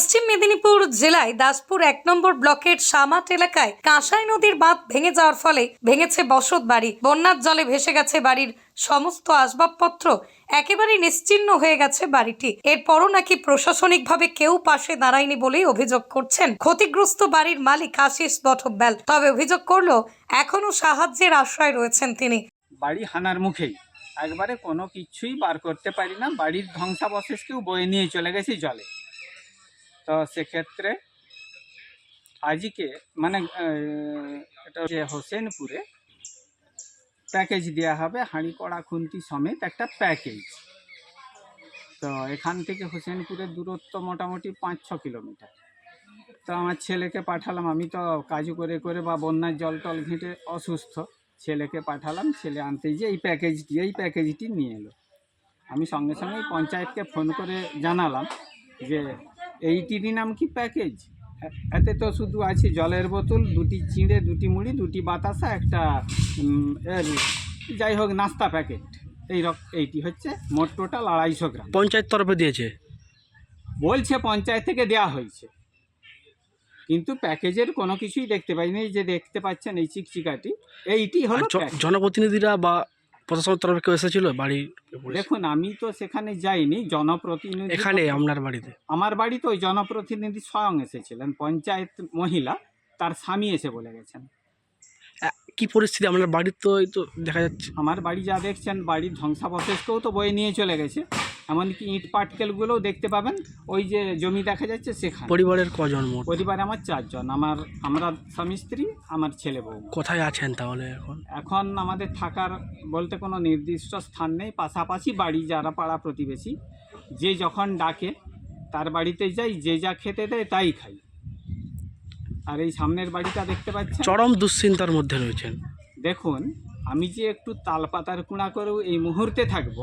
পশ্চিম মেদিনীপুর জেলায় দাসপুর এক নম্বর ব্লকের সামাট এলাকায় কাঁসাই নদীর বাঁধ ভেঙে যাওয়ার ফলে ভেঙেছে বসত বাড়ি। বন্যার জলে ভেসে গেছে বাড়ির সমস্ত আসবাবপত্র। একেবারে নিশ্চিহ্ন হয়ে গেছে বাড়িটি। এরপরও নাকি প্রশাসনিকভাবে কেউ পাশে দাঁড়ায়নি বলেই অভিযোগ করছেন ক্ষতিগ্রস্ত বাড়ির মালিক আশিস বটব্যাল। তবে অভিযোগ করল, এখনও সাহায্যের আশ্রয় রয়েছেন তিনি। বাড়ি হানার মুখেই। একবারে কোনো কিছুই বার করতে পারি না। বাড়ির ধ্বংসাবশেষকেও বয়ে নিয়ে চলে গেছি জলে। তো সেক্ষেত্রে আজকে মানে এটা হচ্ছে হোসেনপুরে প্যাকেজ দেওয়া হবে, হাঁড়ি, কড়া, খুন্তি সমেত একটা প্যাকেজ। তো এখান থেকে হোসেনপুরের দূরত্ব মোটামুটি পাঁচ, ছ কিলোমিটার। তো আমার ছেলেকে পাঠালাম, আমি তো কাজ করে করে বা বন্যার জল টল ঘেঁটে অসুস্থ, ছেলেকে পাঠালাম, ছেলে আনতে যে এই প্যাকেজটি এই প্যাকেজটি নিয়ে এলো। আমি সঙ্গে সঙ্গে পঞ্চায়েতকে ফোন করে জানালাম যে এইটিরই নাম কি প্যাকেজ? এতে তো শুধু আছে জলের বোতল দুটি চিঁড়ে দুটি মুড়ি দুটি বাতাসা একটা যাই হোক নাস্তা প্যাকেট। এই রক এইটি হচ্ছে মোট টোটাল আড়াইশো গ্রাম। পঞ্চায়েত তরফে দিয়েছে? বলছে পঞ্চায়েত থেকে দেয়া হয়েছে। কিন্তু প্যাকেজের কোনো কিছুই দেখতে পাইনি যে দেখতে পাচ্ছেন এই চিকচিকাটি। এইটি হলো জনপ্রতিনিধিরা বা প্রশাসনের তরফে কেউ এসেছিল? বাড়ি দেখুন আমি তো সেখানে যাইনি জনপ্রতিনিধি এখানে আপনার বাড়িতে? আমার বাড়ি তো ওই জনপ্রতিনিধি স্বয়ং এসেছিলেন পঞ্চায়েত মহিলা তার স্বামী এসে বলে গেছেন। কি পরিস্থিতি? আপনার বাড়ির তো এই তো দেখা যাচ্ছে। আমার বাড়ি যা দেখছেন বাড়ির ধ্বংসাবশেষকেও তো বয়ে নিয়ে চলে গেছে। এমনকি ইট পাটকেলগুলোও দেখতে পাবেন। ওই যে জমি দেখা যাচ্ছে সেখানে। পরিবারের কজন মোট? পরিবারে আমার চারজন। আমার আমরা স্বামী স্ত্রী আমার ছেলে বউ। কোথায় আছেন তাহলে এখন? এখন আমাদের থাকার বলতে কোনো নির্দিষ্ট স্থান নেই। পাশাপাশি বাড়ি যারা পাড়া প্রতিবেশী যে যখন ডাকে তার বাড়িতে যাই যে যা খেতে দেয় তাই খাই। আর এই সামনের বাড়িটা দেখতে পাচ্ছেন? চরম দুশ্চিন্তার মধ্যে রয়েছেন। দেখুন আমি যে একটু তালপাতার কুঁড়া করেও এই মুহূর্তে থাকব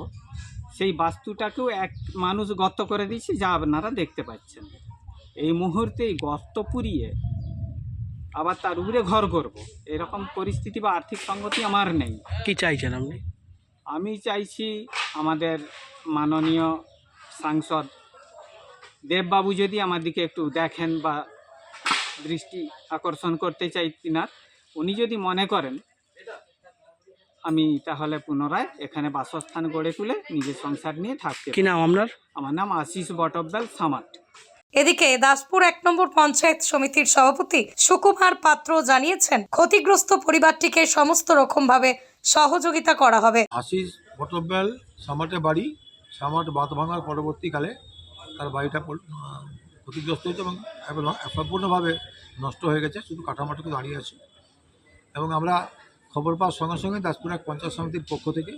সেই বাস্তুটাকেও এক মানুষ গর্ত করে দিয়েছে যা আপনারা দেখতে পাচ্ছেন। এই মুহূর্তে এই গর্ত পুড়িয়ে আবার তার উপরে ঘর করব। এরকম পরিস্থিতি বা আর্থিক সঙ্গতি আমার নেই। কি চাইছেন আপনি? আমি চাইছি আমাদের মাননীয় সাংসদ দেববাবু যদি আমার দিকে একটু দেখেন বা দৃষ্টি আকর্ষণ করতে চাই তিনার উনি যদি মনে করেন আমি তাহলে পুনরায় এখানে বাসস্থান গড়ে তুলে নিজের সংসার নিয়ে থাকতে কি। নাম আপনার? আমার নাম আশিস বটব্যাল সামাট এদিকে দাসপুর এক নম্বর পঞ্চায়েত সমিতির সভাপতি সুকুমার পাত্র জানিয়েছেন ক্ষতিগ্রস্ত পরিবারটিকে সমস্ত রকমভাবে সহযোগিতা করা হবে। আশিস বটব্যাল সামাটে বাড়ি সামাট বাঁধ ভাঙার পরবর্তীকালে তার বাড়িটা ক্ষতিগ্রস্ত হয়েছে এবং এবং সম্পূর্ণভাবে নষ্ট হয়ে গেছে শুধু কাঠামাটুকু দাঁড়িয়ে আছে। এবং আমরা খবর পাওয়ার সঙ্গে সঙ্গে দাসপুর এক পঞ্চায়েত সমিতির পক্ষ থেকে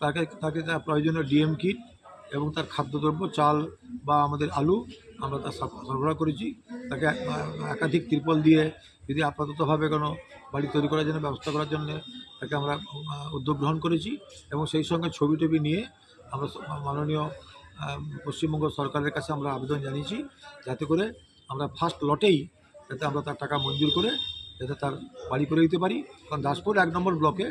তাকে তাকে তার প্রয়োজনীয় ডিএম কিট এবং তার খাদ্যদ্রব্য, চাল বা আমাদের আলু আমরা তার সরবরাহ করেছি। তাকে একাধিক ত্রিপল দিয়ে যদি আপাততভাবে কোনো বাড়ি তৈরি করার জন্য ব্যবস্থা করার জন্য তাকে আমরা উদ্যোগ গ্রহণ করেছি এবং সেই সঙ্গে ছবি টবি নিয়ে আমরা মাননীয় পশ্চিমবঙ্গ সরকারের কাছে আমরা আবেদন জানিয়েছি যাতে করে আমরা ফার্স্ট লটেই যাতে আমরা তার টাকা মঞ্জুর করে যাতে তার বাড়ি করে দিতে পারি। কারণ দাসপুর এক নম্বর ব্লকে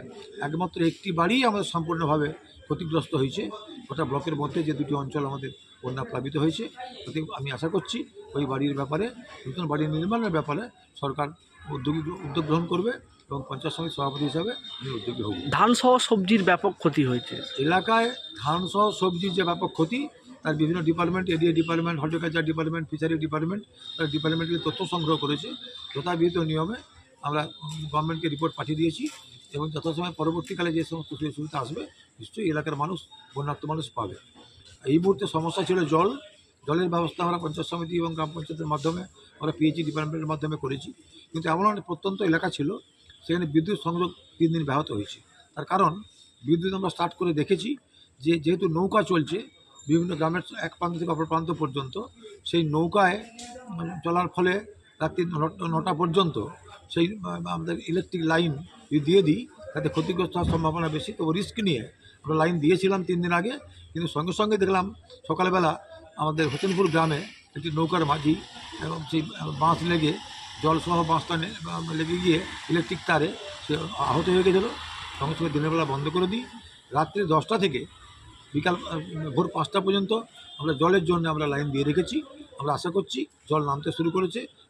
একমাত্র একটি বাড়িই আমাদের সম্পূর্ণভাবে ক্ষতিগ্রস্ত হয়েছে। গোটা ব্লকের মধ্যে যে দুটি অঞ্চল আমাদের বন্যা প্লাবিত হয়েছে তাতে আমি আশা করছি ওই বাড়ির ব্যাপারে নতুন বাড়ি নির্মাণের ব্যাপারে সরকার উদ্যোগী উদ্যোগ গ্রহণ করবে এবং পঞ্চায়েত সমিতির সভাপতি হিসাবে আমি উদ্যোগী হব। ধান সহ সবজির ব্যাপক ক্ষতি হয়েছে। এলাকায় ধান সহ সবজির যে ব্যাপক ক্ষতি তার বিভিন্ন department ADA department horticulture department fishery department তার ডিপার্টমেন্টকে তথ্য সংগ্রহ করেছে। যথাবিহিত নিয়মে আমরা গভর্নমেন্টকে রিপোর্ট পাঠিয়ে দিয়েছি এবং যথাসময় পরবর্তীকালে যে সমস্ত সুযোগ সুবিধা আসবে, নিশ্চয়ই এলাকার মানুষ বন্যার্থ মানুষ পাবে। এই মুহূর্তে সমস্যা ছিল জল। জলের ব্যবস্থা আমরা পঞ্চায়েত সমিতি এবং গ্রাম পঞ্চায়েতের মাধ্যমে, আমরা পিএইচি ডিপার্টমেন্টের মাধ্যমে করেছি। কিন্তু এমন একটা প্রত্যন্ত এলাকা ছিল, সেখানে বিদ্যুৎ সংযোগ তিন দিন ব্যাহত হয়েছে। তার কারণ, বিদ্যুৎ আমরা স্টার্ট করে দেখেছি যে, যেহেতু নৌকা চলছে, বিভিন্ন গ্রামের এক প্রান্ত থেকে অপর প্রান্ত পর্যন্ত, সেই নৌকায় চলার ফলে রাত্রি নটা পর্যন্ত সেই আমাদের ইলেকট্রিক লাইন যদি দিয়ে দিই, তাতে ক্ষতিগ্রস্ত হওয়ার সম্ভাবনা বেশি। তো রিস্ক নিয়ে আমরা লাইন দিয়েছিলাম তিন দিন আগে, কিন্তু সঙ্গে সঙ্গে দেখলাম সকালবেলা আমাদের হোসেনপুর গ্রামে একটি নৌকার মাঝি এবং সেই বাঁশ লেগে, জলসহ বাঁশটা লেগে গিয়ে ইলেকট্রিক তারে সে আহত হয়ে গেছিল। সঙ্গে সঙ্গে দিনের বেলা বন্ধ করে দিই। রাত্রি দশটা থেকে বিকাল ভোর পাঁচটা পর্যন্ত আমরা জলের জন্য আমরা লাইন দিয়ে রেখেছি। আমরা আশা করছি জল নামতে শুরু করেছে।